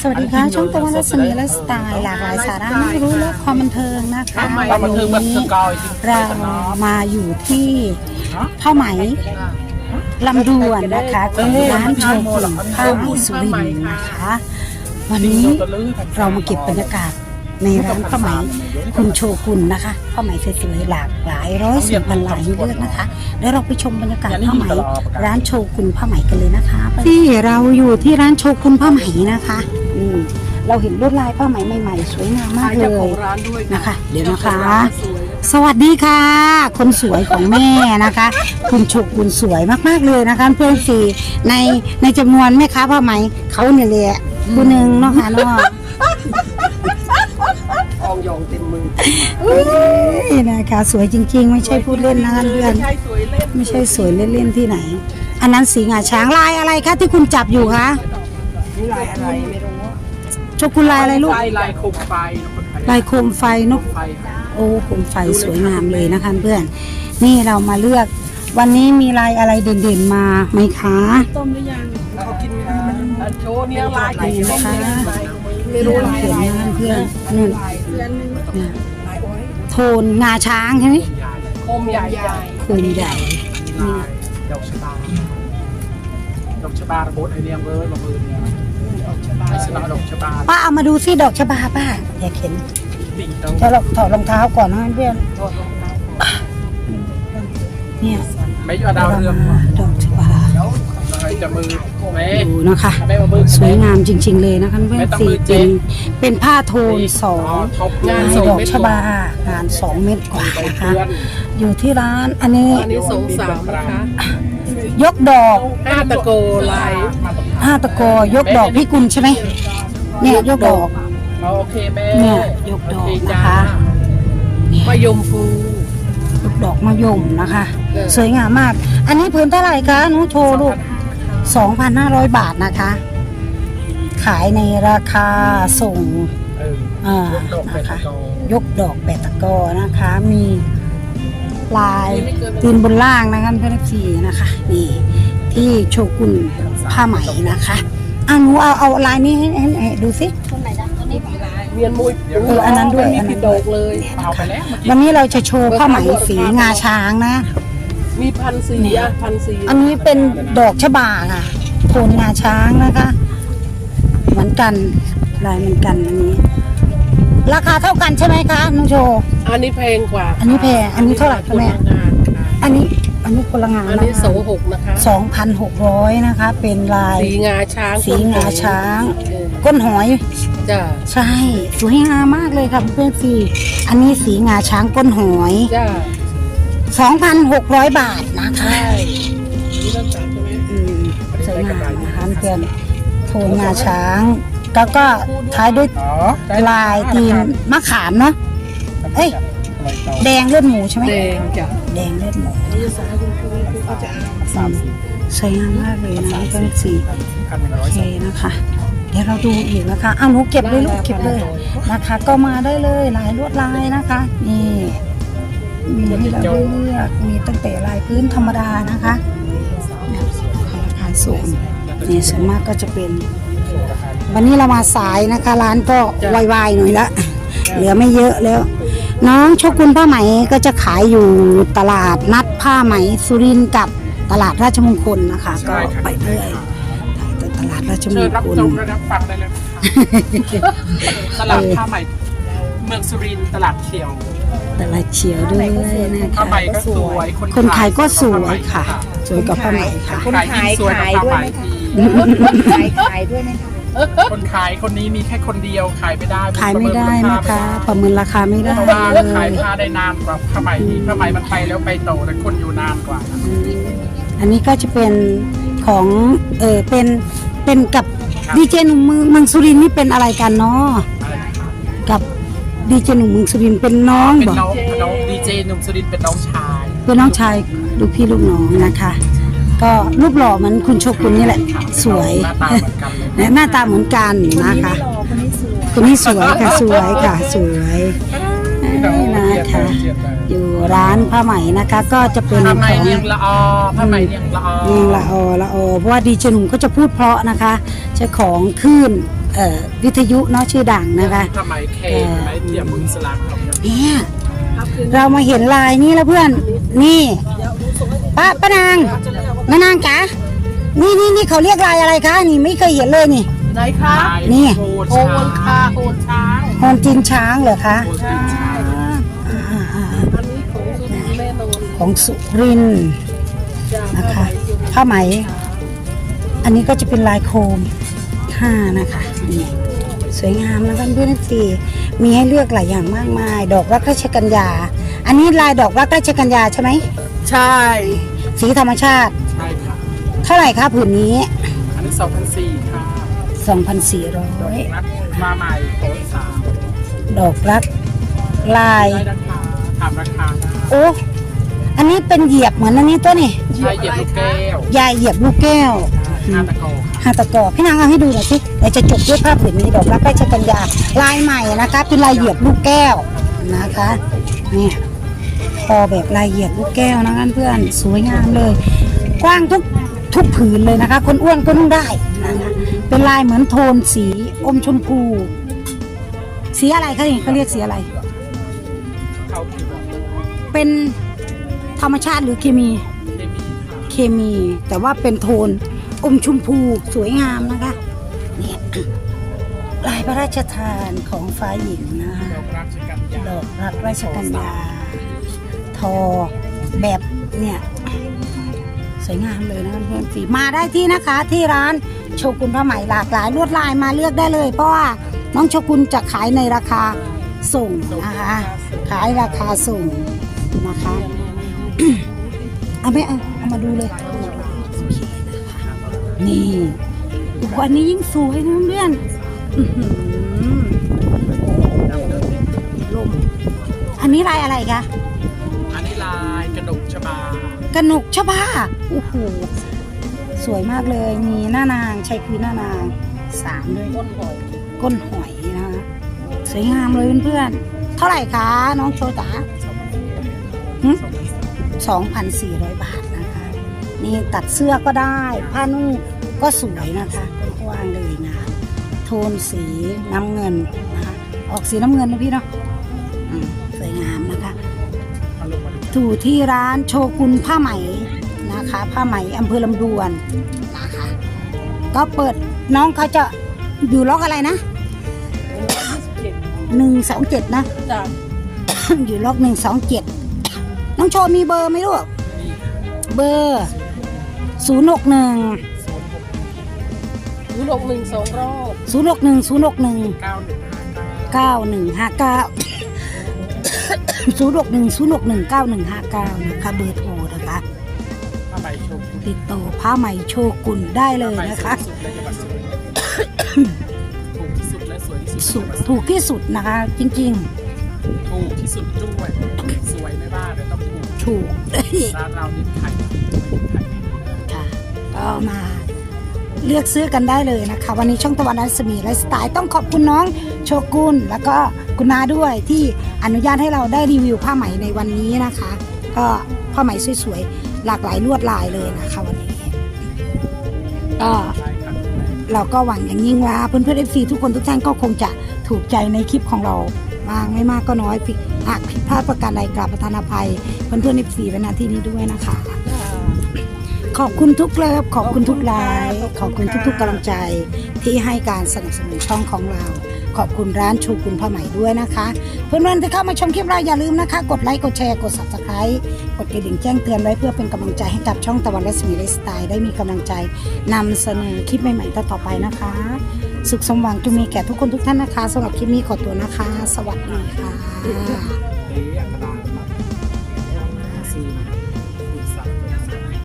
สวัสดีค่ะช่องตะวันรัศมีและสไตล์หลากหลายสาระน่ารู้และความบันเทิงนะคะความบันเทิงแบบสกอยจริงๆเรามาอยู่ที่ผ้าไหมลำดวนนะคะของร้านโชกุนผ้าไหมสุรินทร์นะคะ วันนี้เรามาเก็บบรรยากาศ ในร้านผ้าไหมคุณโชกุนนะคะผ้าไหมสวยๆหลากหลายร้อยสิบพันหลายให้เลือกนะคะเดี๋ยวเราไปชมบรรยากาศผ้าไหมร้านโชกุนผ้าไหมกันเลยนะคะที่เราอยู่ที่ร้านโชกุนผ้าไหมนะคะอืมเราเห็นลวดลายผ้าไหมใหม่ๆ สวยงามมากเลเจ้าขอยงร้านด้วยนะคะ เดี๋ยวนะคะ สวัสดีค่ะ คนสวยของแม่นะคะ คุณโชกุนสวยมากๆเลยนะคะ เพื่อนสี่ในในจำนวนแม่ค้าผ้าไหมเขาเนี่ยแหละผู้หนึ่งเนาะค่ะเนาะท องหยองเต็มมือเอ้ยนะคะสวยจริง ๆ ไม่ใช่พูดเล่นนะคะเพื่อนใช่สวยเล่นไม่ใช่สวยเล่นๆที่ไหน อันนั้นสีงาช้างลายอะไรคะที่คุณจับอยู่คะนี่ลายอะไรไม่รู้ว่าโชกุนลายอะไรลูกลายลายโคมไฟคนไทยลายโคมไฟนกไฟโอ้โคมไฟสวยงามเลยนะคะเพื่อน นี่เรามาเลือกวันนี้มีลายอะไรเด่นๆมาไหมคะต้มหรือยังเขากินไม่ได้อันโชว์เนี่ยลายนี่นะคะ ไม่รู้ลายเขียนอะไรเพื่อนนู่นเพื่อนเนี่ยโทนงาช้างใช่ไหมโคมใหญ่ใหญ่โคมใหญ่ ดอกชะบาดอกชะบาระบบไอเนี้ยงเลยระเบิดเนี่ยไอสนาดอกชะบาป้าเอามาดูสิดอกชะบาป้าอยากเห็นปิ่งตรงจะลองถอดรองเท้าก่อนนะเพื่อนเนี่ยไม่ยอดดาวเรืองดอกชะบา ใครจะมือแม่ดูนะคะไม่เอามือสวยงามจริง ๆ เลยนะคะเพื่อนไม่ต้องสีมือเจ๊เป็นเป็นผ้าโทนสองท็อปลายดอกชะบางานสองเม็ดกว่านะคะ อยู่ที่ร้านอันนี้อันนี้สงสามนะคะยกดอกห้าตะโกลายห้าตะกอยกดอกพี่กุลใช่ไหมเนี่ยยกดอกโอเคแม่เนี่ยยกดอกนะคะมะยมฟูยกดอกมะยมนะคะเออสวยงามมาก อันนี้พื้นเท่าไหร่คะหนูโชว์ลูก 2,500 บาทนะคะ ขายในราคาส่งเอออ่าดอกเป็นะดคะกอยกดอกแปดตะกอนะคะ มีลายตีนบนล่างนะคะเพื่อนสีนะคะนี่ที่โชกุนผ้าไหมนะคะอะหนูเอาเอาลายนี้ให้ให้ให้ดูสิเมียนมุยเอออันนั้นด้วยมีอันนั้นผิดดอกเลยเอาไปแล้วเมื่อกี้วันนี้เราจะโชว์ผ้าไหมสีงาช้างนะ มีพันสีอะพันสีอันนี้เป็นดอกชะบาค่ะโทนงาช้างนะคะ เหมือนกันลายเหมือนกันอันนี้ ราคาเท่ากันใช่ไหมคะน้องโชว์อันนี้แพงกว่า อันนี้แพงอันนี้เท่าไหร่คะแม่นงานค่ะอันนี้อันนี้คนละงานอันนี้สองหกนะคะสองพันหกร้อยนะคะ เป็นลายสีงาช้างสีงาช้างเออก้นหอยจ้าใช่ สวยงามมากเลยค่ะเพื่อนสีอันนี้สีงาช้างก้นหอยจ้า 2,600 บาทนะคะใช่นี่ต้องจับใช่ไหมอืมสวยงามนะคะเพื่อนโทนงาช้าง แล้วก็ท้ายด้วยอ๋อลายตีนมะขามเนาะ เอ้ย แดงเลือดหมูใช่ไหม แดงจ้ะ แดงเลือดหมูก็จะสามสวยงามมากเลยนะเพื่อนสีพันหนึ่งร้โออยเคสองนะคะ เดี๋ยวเราดูอีกนะคะ เอาหนูเก็บเลยลูกเก็บเลยนะคะ ก็มาได้เลยลายลวดลายนะคะ นี่ มีให้เราได้เลือกมีตั้งแต่ลายพื้นธรรมดานะคะเนี่ยราคาสูงนี่ส่วนมากก็จะเป็น วันนี้เรามาสายนะคะ ร้านก็วายๆหน่อยละเหลือไม่เยอะแล้ว น้องโชกุนผ้าไหมก็จะขายอยู่ตลาดนัดผ้าไหมสุรินทร์กับตลาดราชมงคลนะคะ ก็ไปเรื่อยตลาดราชมเชิญงรับคลชมและรับฟังได้เลยนะคะตลาดผ้าใหม่เมืองสุรินทร์ตลาดเขียว ตลาดเขียวด้วยนะผ้าคะใหม่ก็สวย คนขายก็สวยค่ะ สวยกับผ้าไหมค่ะ คนขายสวยกับผ้าไหมทีขายขายด้วยไหมคะคนขายคนนี้มีแค่คนเดียวขายไม่ได้ขายไม่ได้นะคะประเมินราคาไม่ได้เพราะว่าเลขายยผ้าได้นานกว่าผ้าไหมทีผ้าไหมมันไปแล้วไปโตแต่คนอยู่นานกว่านะอันนี้ก็จะเป็นของเออเป็นเป็นกับดีเจหนุ่มเมืองเมืองสุรินทร์นี่เป็นอะไรกันเนาะอะไรนะคะกับ ดีเจหนุ่มเมืองสุรินทร์เป็นน้องเป็นบอกน้องน้องดีเจหนุ่มสุรินทร์เป็นน้องชายเป็นน้องชายลูกพี่ลูกน้องนะคะ ก็รูปหล่อเหมือนคุณโชกุนนี่แหละ สวยหน้าตาเหมือนกันเลยและหน้าตาเหมือนกันนะคะหล่อคนนี้สวยคนนี้สวยค่ะสวยค่ะสวยนะคะ อยู่ร้านผ้าไหมนะคะ ก็จะเป็นผ้าไหมของเนียงละออผ้าไหมเนียงละออเนียงละออละออเพราะว่าดีเจหนุ่มก็จะพูดเพราะนะคะใช้ของคลื่นเอ่อ วิทยุเนาะชื่อดังนะคะทำไมแข่งไม่เตรียมมือสลักครับเนี่ยเรามาเห็นลายนี้แล้วเพื่อน นี่ป้าป้านางมานางจ๋านี่นี่นี่เขาเรียกลายอะไรคะนี่ไม่เคยเห็นเลยนี่ไหนคะนี่โคโอนคาโอนช้างฮอนจินช้างเหรอคะโคตินช้างอ่าอ่าอ่าอันนี้ของสุรินทร์แม่นนท์ของสุรินทร์จ้านะคะผ้าไหม อันนี้ก็จะเป็นลายโคมห้านะคะ นี่สวยงามนะคะเพื่อนๆสีมีให้เลือกหลายอย่างมากมาย ดอกรักราชกัญญา อันนี้ลายดอกรักราชกัญญาใช่ไหมใช่สีธรรมชาติ ใช่ค่ะ เท่าไหร่คะผืนนี้ อันนี้สองพันสี่ค่ะ2,400นัดมาใหม่โต๊ะสามดอกรักลาย ได้ราคาถามราคาได้โอ้อันนี้เป็นเหยียบเหมือนอันนี้ตัวนี่ใช่เหยียบลูกแก้ว ยายเหยียบลูกแก้ว ห้าตะโกค่ะหาตะกอพี่นางเอาให้ดูหน่อยสิเดี๋ยวจะจบด้วยภาพผืนนี้ดอกรักราชกัญญาลายใหม่นะคะ เป็นลายเหยียบลูกแก้วนะคะนี่พอแบบลายเหยียบลูกแก้วนะคะเพื่อนสวยงามเลย กว้างทุกทุกผืนเลยนะคะ คนอ้วนก็นุ่งได้นะคะเป็นลายเหมือนโทนสีอมชมพูสีอะไรคะนี่เขาเรียกสีอะไรเข้าคือแบบเป็นธรรมชาติหรือเคมีไม่มีค่ะเคมี แต่ว่าเป็นโทน อมชมพูสวยงามนะคะเนี่ยลายพระราชทานของฟ้าหญิงนะคะดอกรักราชกัญญาทอแบบเนี่ยสวยงามเลยนะเพื่อนฝีมาได้ที่นะคะ ที่ร้านโชกุนผ้าไหมหลากหลายลวดลายมาเลือกได้เลย เพราะว่าน้องโชกุนจะขายในราคาส่งนะคะขายราคาส่งนะคะเอาไหมเอาเอามาดูเลย นะคะนี่วันนี้ยิ่งสวยนะเพื่อนอื้อหือลมอันนี้ลายอะไรคะอันนี้ลายกระดกชบากระหนกชบาโอ้โหสวยมากเลย มีหน้านางใช้คือหน้านางสามเลยต้นหอยก้นหอยนะคะสวยงามเลยเพื่อนๆเท่าไหร่คะน้องโชตาสองพันสี่2,400บาท นะคะนี่ตัดเสื้อก็ได้ ผ้านุ่งก็สวยนะคะกว้างๆเลยนะคะโทนสีน้ำเงินนะคะออกสีน้ำเงินนะพี่เนาะอืมสวยงามนะคะเอาลงมาดูถูที่ร้านโชกุนผ้าไหมนะคะ ผ้าไหมอำเภอลำดวนนะคะก็เปิดน้องเขาจะอยู่ล็อกอะไรนะเจ็ดหนึ่งสองเจ็ดนะจ้าอยู่ล็อกหนึ่งสองเจ็ดน้องโชว์มีเบอร์ไหมลูกนี่เบอร์ ศูนย์หกหนึ่งโซนหกหูหลงหนึ่งสองรอบศูนย์หกหนึ่งศูนย์หกหนึ่งเก้าหนึ่งห้าเก้าเก้าหนึ่งห้าเก้าศูนย์หกหนึ่งศูนย์หกหนึ่งเก้าหนึ่งห้าเก้านะคะเบอร์โทรนะคะผ้าใบชมติดต่อผ้าไหมโชกุนได้เลยนะคะสุดเลยจังหวัดสุรินทร์ถูกที่สุดและสวยที่สุสุดดถูกที่สุดนะคะ จริง ถูกที่สุดด้วยสวยไม่บ้าแต่ต้องถูกๆ ถูก ร้านเรานี่ขายดีขายดีค่ะ ก็มาเลือกซื้อกันได้เลยนะคะ วันนี้ช่องตะวันรัศมีไลฟ์สไตล์ต้องขอบคุณน้องโชกุนแล้วก็คุณนาด้วยที่อนุญาตให้เราได้รีวิวผ้าไหมในวันนี้นะคะ ก็ผ้าไหมสวยๆหลากหลายลวดลายเลยนะคะวันนี้ก็เราก็หวังอย่างยิ่งว่าเพื่อนๆเอฟซีทุกคนทุกท่านก็คงจะถูกใจในคลิปของเราบ้างไม่มากก็น้อยผิดหากผิดพลาดประการใดกราบประทานอภัย เพื่อนๆเอฟซีในหน้าที่นี้ด้วยนะคะ ขอบคุณทุกเลิฟขอบคุณทุกไลน์ขอบคุณทุก ๆกำลังใจ ที่ให้การสนับสนุนช่องของเรา ขอบคุณร้านชูกุลผ้าไหมด้วยนะคะ เพื่อนๆที่เข้ามาชมคลิปเราอย่าลืมนะคะ กดไลค์กดแชร์กด subscribe กดกระดิ่งแจ้งเตือนไว้เพื่อเป็นกำลังใจให้กับช่องตะวันรัศมีไลฟ์สไตล์ได้มีกำลังใจนำเสนอคลิปใหม่ๆต่อไปนะคะ สุขสมหวังจงมีแก่ทุกคนทุกท่านนะคะสำหรับคลิปนี้ขอตัวนะคะ สวัสดีค่ะ